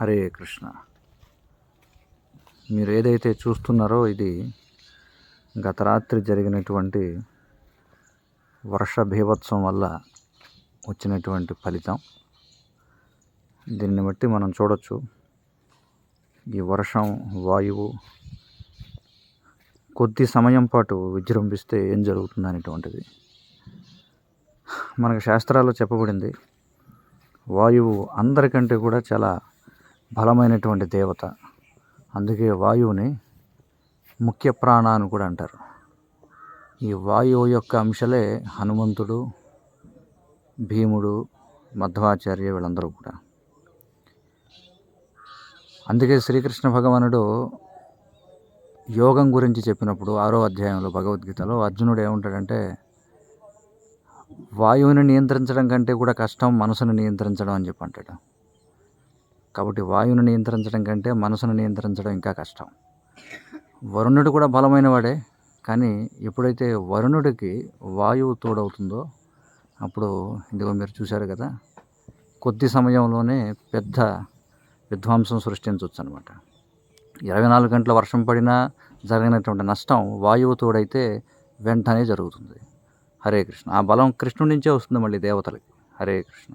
హరే కృష్ణ. మీరు ఏదైతే చూస్తున్నారో ఇది గత రాత్రి జరిగినటువంటి వర్ష భీభత్సం వల్ల వచ్చినటువంటి ఫలితం. దీన్ని బట్టి మనం చూడొచ్చు. ఈ వర్షం వాయువు కొద్ది సమయం పాటు విజృంభిస్తే ఏం జరుగుతుంది అనేటువంటిది. మనకు శాస్త్రాల్లో చెప్పబడింది. వాయువు అందరికంటే కూడా చాలా బలమైనటువంటి దేవత. అందుకే వాయువుని ముఖ్య ప్రాణ అని కూడా అంటారు. ఈ వాయువు యొక్క అంశలే హనుమంతుడు భీముడు మధ్వాచార్య వీళ్ళందరూ కూడా. అందుకే శ్రీకృష్ణ భగవానుడు యోగం గురించి చెప్పినప్పుడు ఆరో అధ్యాయంలో భగవద్గీతలో అర్జునుడు ఏముంటాడంటే వాయువుని నియంత్రించడం కంటే కూడా కష్టం మనసును నియంత్రించడం అని చెప్పి అంటాడు. కాబట్టి వాయువుని నియంత్రించడం కంటే మనసును నియంత్రించడం ఇంకా కష్టం. వరుణుడు కూడా బలమైన వాడే కానీ ఎప్పుడైతే వరుణుడికి వాయువు తోడవుతుందో అప్పుడు ఇదిగో మీరు చూశారు కదా కొద్ది సమయంలోనే పెద్ద విధ్వంసం సృష్టించవచ్చు అనమాట ఇరవై నాలుగు గంటల వర్షం పడినా జరిగినటువంటి నష్టం వాయువు తోడైతే వెంటనే జరుగుతుంది. హరే కృష్ణ. ఆ బలం కృష్ణుడి నుంచే వస్తుంది మళ్ళీ దేవతలకి. హరే కృష్ణ.